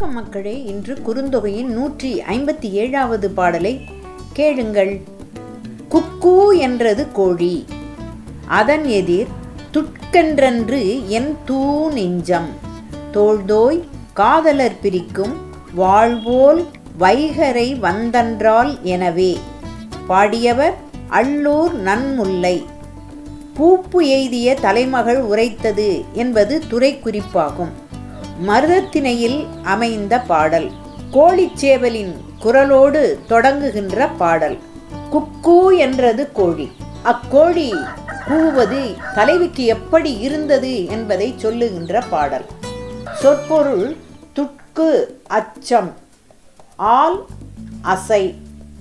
வணக்கம் மக்களே இன்று குறுந்தொகையின் நூற்றி ஐம்பத்தி ஏழாவது பாடலை கேளுங்கள். குக்கூ என்றது கோழி. அதன் எதிர் துட்கென்றன்று என் தூ நெஞ்சம். தோள்தோய் காதலர் பிரிக்கும் வாழ்வோல் வைகரை வந்தன்றால் எனவே. பாடியவர் அல்லூர் நன்முல்லை. பூப்பு எய்திய தலைமகள் உரைத்தது என்பது துறை குறிப்பாகும் மருதத்திணையில் அமைந்த பாடல். கோழிச்சேவலின் குரலோடு தொடங்குகின்ற பாடல். குக்கூ என்றது கோழி. அக்கோழி கூவது தலைவிக்கு எப்படி இருந்தது என்பதை சொல்லுகின்ற பாடல். சொற்பொருள் துட்கு அச்சம். ஆல் அசை.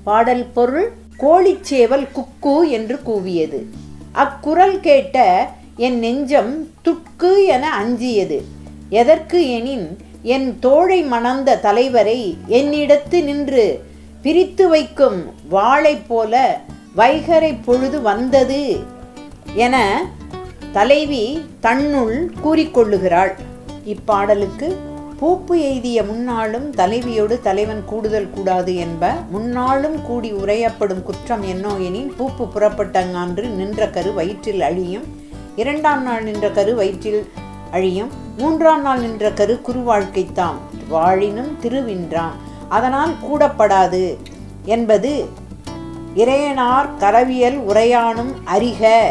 பாடல் பொருள் கோழிச்சேவல் குக்கு என்று கூவியது. அக்குரல் கேட்ட என் நெஞ்சம் துட்கு என அஞ்சியது. எதற்கு எனின் என் தோழை மணந்த தலைவரை என்னிடத்து நின்று பிரித்து வைக்கும் வாளை போல வைகரை பொழுது வந்தது என தலைவி தன்னுள் கூறிக்கொள்ளுகிறாள் இப்பாடலுக்கு பூப்பு எய்திய முன்னாளும் தலைவியோடு தலைவன் கூடுதல் கூடாது என்ப முன்னாளும் கூடி உரையப்படும் குற்றம் என்னோ எனின் பூப்பு புறப்பட்டங்கான்று நின்ற கரு வயிற்றில் அழியும் இரண்டாம் நாள் நின்ற கரு வயிற்றில் அழியும். மூன்றாம் நாள் நின்ற கரு குருவாழ்க்கைத்தாம் வாழினும் திருவின்றாம் அதனால் கூடப்படாது என்பது இறையனார் கரவியல் உரையானும் அறிக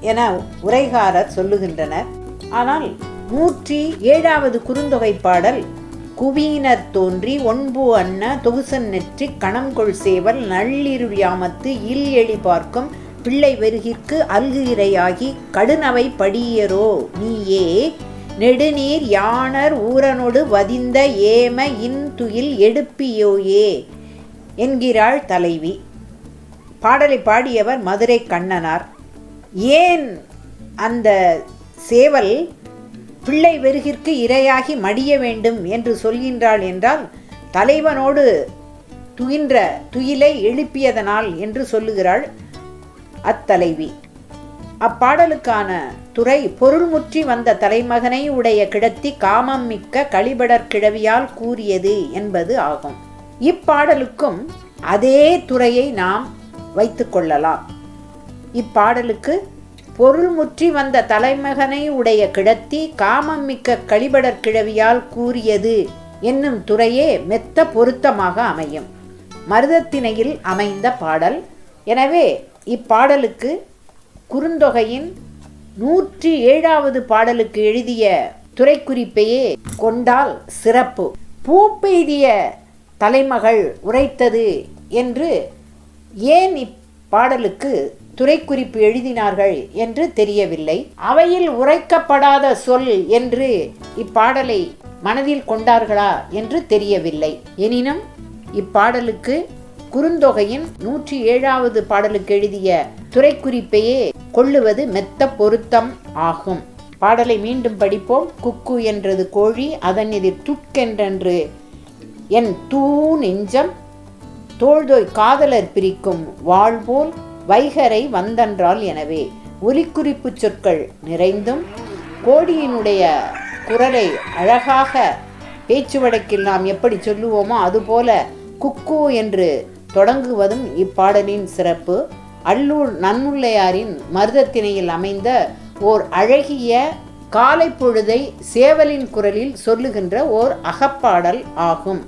என உரைகாரர் சொல்லுகின்றனர். ஆனால் நூற்றி ஏழாவது குறுந்தொகை பாடல் குவியினர் தோன்றி ஒன்பு அன்ன தொகுசன் நெற்றி கணங்கொள் சேவல் நள்ளிருள் யாமத்து இல் எழி பார்க்கும் பிள்ளை வெறுகிற்கு அல்கு இரையாகி கடுநவை படியரோ நீயே நெடுநீர் யானர் ஊரனொடு வதிந்த ஏம இன் துயில் எடுப்பியோயே என்கிறாள் தலைவி. பாடலை பாடியவர் மதுரை கண்ணனார். ஏன் அந்த சேவல் பிள்ளை வெறுகிற்கு இரையாகி மடிய வேண்டும் என்று சொல்கின்றாள் என்றால் தலைவனோடு துயின்ற துயிலை எழுப்பியதனால் என்று சொல்லுகிறாள் அத்தலைவி. அப்பாடலுக்கான துறை பொருள்முற்றி வந்த தலைமகனை உடைய கிடத்தி காமம் மிக்க கழிபடற் கிழவியால் கூறியது என்பது ஆகும். இப்பாடலுக்கும் அதே துறையை நாம் வைத்து கொள்ளலாம். இப்பாடலுக்கு பொருள் முற்றி வந்த தலைமகனை உடைய கிடத்தி காமம் மிக்க கழிபடற் கிழவியால் கூறியது என்னும் துறையே மெத்த பொருத்தமாக அமையும். மருதத்திணையில் அமைந்த பாடல். எனவே இப்பாடலுக்கு குறுந்தொகையின் நூற்றி ஏழாவது பாடலுக்கு எழுதிய துறைக்குறிப்பையே கொண்டால் சிறப்பு. பூப்பெய்திய தலைமகள் உரைத்தது என்று ஏன் இப்பாடலுக்கு துறைக்குறிப்பு எழுதினார்கள் என்று தெரியவில்லை. அவையில் உரைக்கப்படாத சொல் என்று இப்பாடலை மனதில் கொண்டார்களா என்று தெரியவில்லை. எனினும் இப்பாடலுக்கு குறுந்தொகையின் நூற்றி ஏழாவது பாடலுக்கு எழுதிய துறைக்குறிப்பையே கொள்ளுவது மெத்த பொருத்தம் ஆகும். பாடலை மீண்டும் படிப்போம். குக்கு என்றது கோழி அதன் எதிர் துட்கென்றன்று என் தூ நெஞ்சம் தோழ்தோய் காதலர் பிரிக்கும் வாழ்போல் வைகரை வந்தன்றால் எனவே. ஒலிக்குறிப்பு சொற்கள் நிறைந்தும் கோடியினுடைய குரலை அழகாக பேச்சு வழக்கில் நாம் எப்படி சொல்லுவோமோ அதுபோல குக்கு என்று தொடங்குவதும் இப்பாடலின் சிறப்பு. அல்லூர் நன்முள்ளையாரின் மருதத்திணையில் அமைந்த ஓர் அழகிய காலை பொழுதை சேவலின் குரலில் சொல்லுகின்ற ஓர் அகப்பாடல் ஆகும்.